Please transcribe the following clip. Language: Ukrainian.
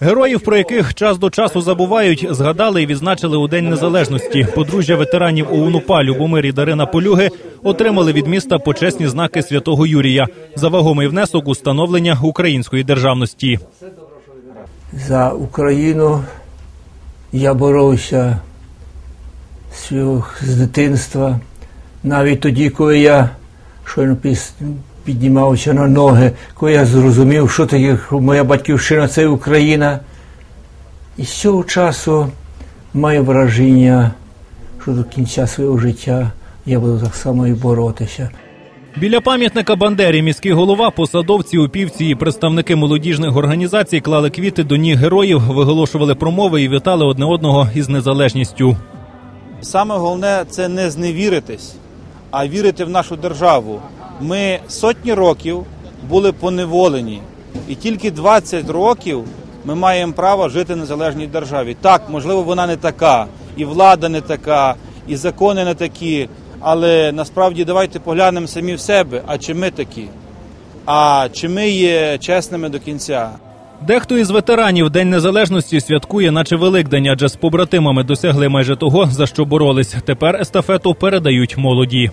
Героїв, про яких час до часу забувають, згадали і відзначили у День Незалежності. Подружжя ветеранів ОУНУПА Любомир і Дарина Полюги отримали від міста почесні знаки святого Юрія за вагомий внесок у становлення української державності. За Україну я боровся з- дитинства. Навіть тоді, коли я щойно піс- піднімався на ноги, коли я зрозумів, що таке моя батьківщина це Україна. І з цього часу маю враження, що до кінця свого життя я буду так само і боротися. Біля пам'ятника Бандері міський голова, посадовці, упівці і представники молодіжних організацій клали квіти до ніг героїв, виголошували промови і вітали одне одного із незалежністю. Саме головне це не зневіритись, а вірити в нашу державу. Ми сотні років були поневолені, і тільки 20 років ми маємо право жити в незалежній державі. Так, можливо, вона не така, і влада не така, і закони не такі. Але насправді давайте поглянемо самі в себе. А чи ми такі? А чи ми є чесними до кінця? Дехто із ветеранів День Незалежності святкує, наче Великдень, адже з побратимами досягли майже того, за що боролись. Тепер естафету передають молоді.